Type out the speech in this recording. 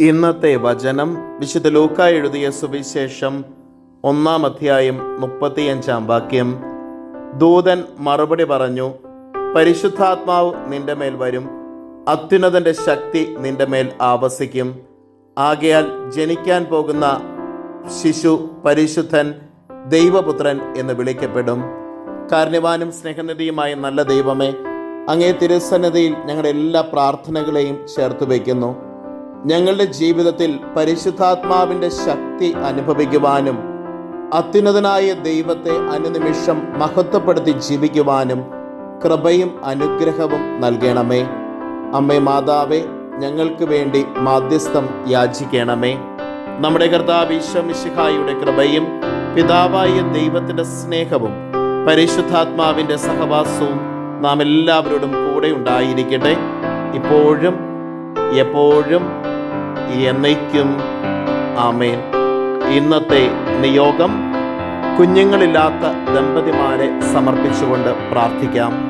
ഇന്നത്തെ വചനം വിശുദ്ധ ലൂക്ക എഴുതിയ സുവിശേഷം ഒന്നാം അധ്യായം മുപ്പത്തിയഞ്ചാം വാക്യം. ദൂതൻ മറുപടി പറഞ്ഞു പരിശുദ്ധാത്മാവ് നിന്റെ മേൽ വരും അത്യുന്നതന്റെ ശക്തി നിന്റെ മേൽ ആവസിക്കും. ആകയാൽ ജനിക്കാൻ പോകുന്ന ശിശു പരിശുദ്ധൻ ദൈവപുത്രൻ എന്ന് വിളിക്കപ്പെടും. കാരണവാനും സ്നേഹനിധിയുമായ നല്ല ദൈവമേ അങ്ങേ തിരുസന്നതിയിൽ ഞങ്ങളുടെ എല്ലാ പ്രാർത്ഥനകളെയും ചേർത്ത് വയ്ക്കുന്നു. ഞങ്ങളുടെ ജീവിതത്തിൽ പരിശുദ്ധാത്മാവിന്റെ ശക്തി അനുഭവിക്കുവാനും അത്യുന്നതനായ ദൈവത്തെ അനുനിമിഷം മഹത്വപ്പെടുത്തി ജീവിക്കുവാനും കൃപയും അനുഗ്രഹവും നൽകണമേ. അമ്മേ മാതാവേ ഞങ്ങൾക്ക് വേണ്ടി മാധ്യസ്ഥം യാചിക്കണമേ. നമ്മുടെ കർത്താവ് ഈശ്വമിശിഹായുടെ കൃപയും പിതാവായ ദൈവത്തിന്റെ സ്നേഹവും പരിശുദ്ധാത്മാവിന്റെ സഹവാസവും നാം എല്ലാവരോടും കൂടെ ഉണ്ടായിരിക്കട്ടെ. ഇപ്പോഴും എപ്പോഴും എന്നേക്കും. ആമേൻ. ഇന്നത്തെ നിയോഗം കുഞ്ഞുങ്ങളില്ലാത്ത ദമ്പതിമാരെ സമർപ്പിച്ചുകൊണ്ട് പ്രാർത്ഥിക്കാം.